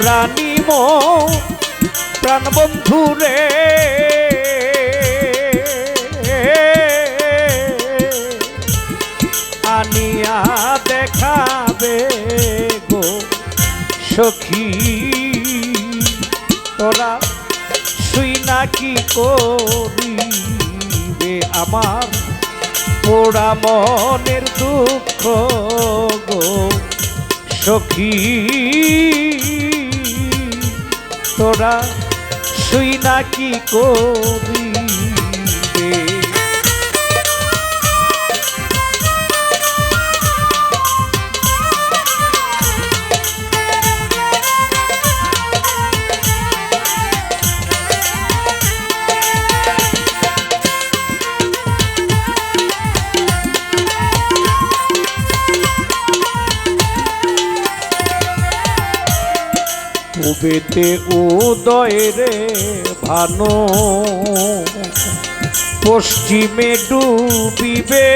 পরাণিম প্রাণবন্ধু রে। আনিয়া দেখাবে গো সখী, তোরা শুই নাকি করিবে আমার? পোড়া মনের দুঃখ গো সখী। তোরা শুই নাকি করিবে উবেতে উদয় রে ভানো। পশ্চিমে ডুবিবে।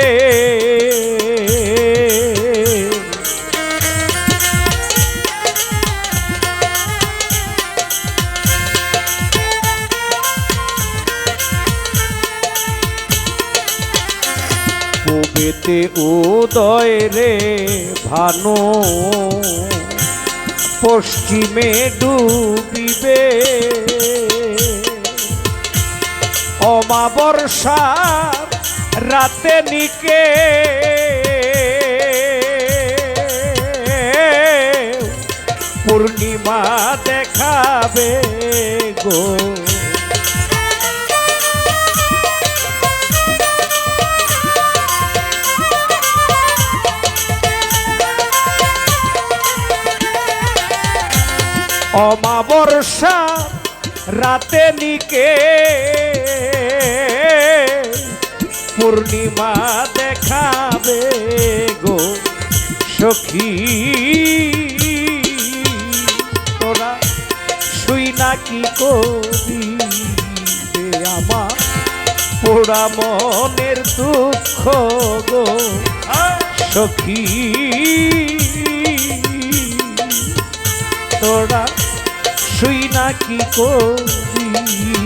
উবেতে উদয় রে ভানো। পশ্চিমে ডুবিবে। অমাবর্ষা রাতে নিকে। পূর্ণিমা দেখাবে গো। অমাবর্ষা রাতে নিকে। পূর্ণিমা দেখাবে গো সখী। তোরা শুই নাকি করিবে আমার? পোড়া মনের দুঃখ গো সখী। তোরা শুই নাকি করিবে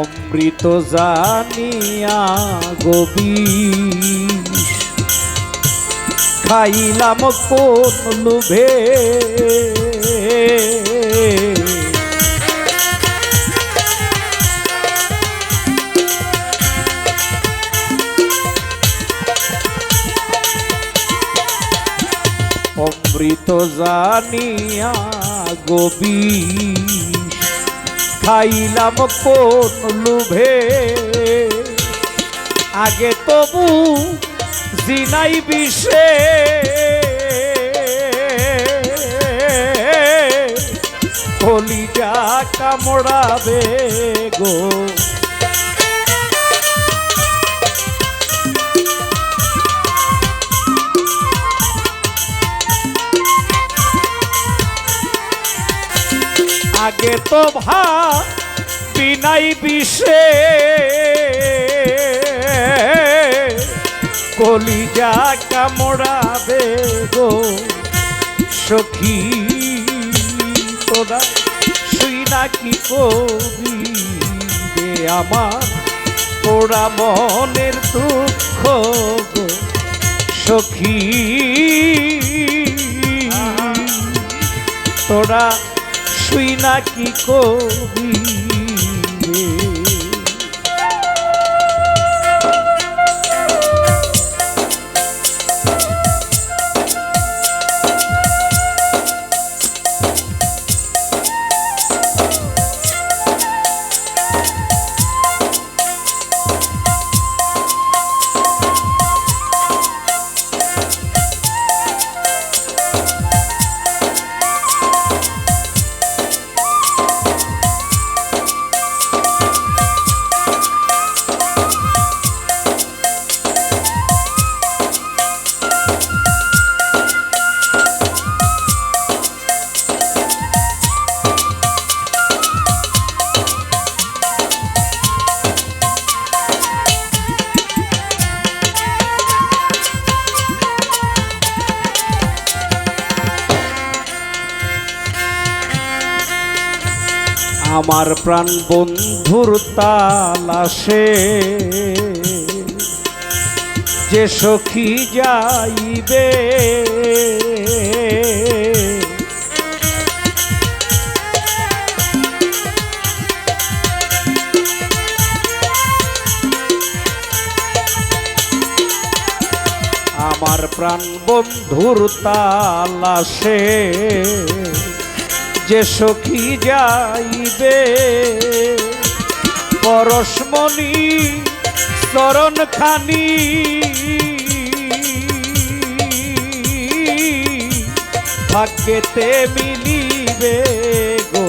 অমৃত জানিয়া গবি খাইলাম কোন লোভে। অমৃত জানিয়া গবি খাইলাম কোন লুভে। আগে তবু জিনাই বিষে। কলিজা কামড়াবে গো। আগে তো ভা বিনাই বিষে কলিজা কামড়াবে গো সখী, তোরা শুই নাকি করিবে আমার? তোরা মনের দুঃখ গো সখী। তোরা শুই নাকি করিবে আমার প্রাণ বন্ধুর তালাশে যে সখী যাইবে আমার প্রাণ বন্ধুর তালাশে যে সখী যাইবে পরশমণি চরণ খানি। ভাগ্যেতে মিলিবে গো।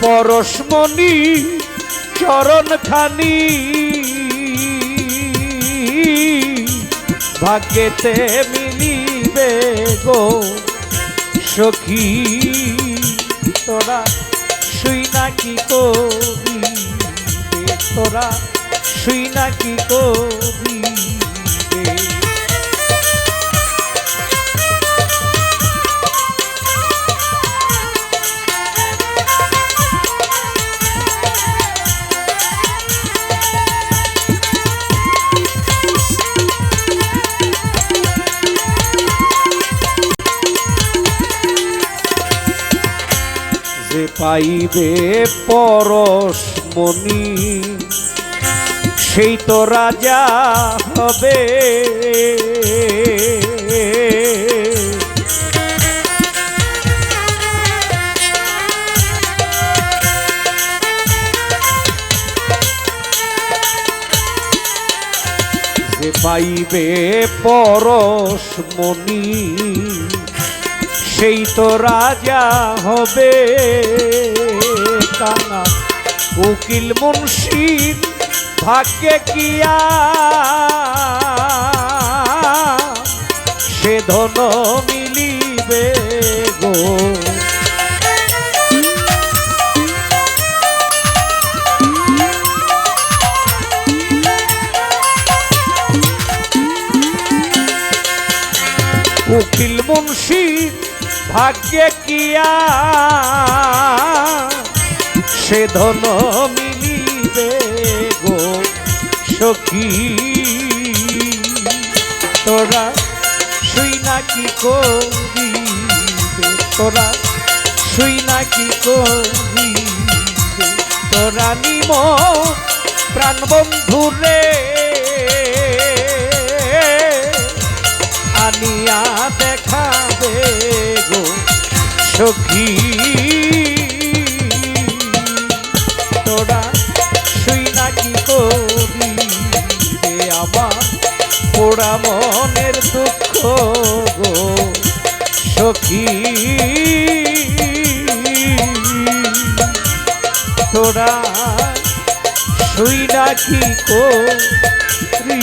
পরশমণি চরণ খানি। ভাগ্যেতে মিলিবে গো সখী তোরা শুই নাকি কবি তোরা শুই নাকি কবি পাইবে পরশ মনি সেই তো রাজা হবে। পাইবে পরশ মনি সেই তো রাজা হবে। উকিল মুন্সির ভাগ্যে কিয়া সে ধন মিলিবে গো। উকিল মুন্সির ভাগ্যে কিয়া সে ধন মিলিবে গো সখী। তোরা শুই নাকি করিবে? তোরা শুই নাকি করিবে? তোরা নিম প্রাণ বন্ধুরে আনিয়া দেখাবে গো সখী। সখী। তোরা শুই না কি করিবে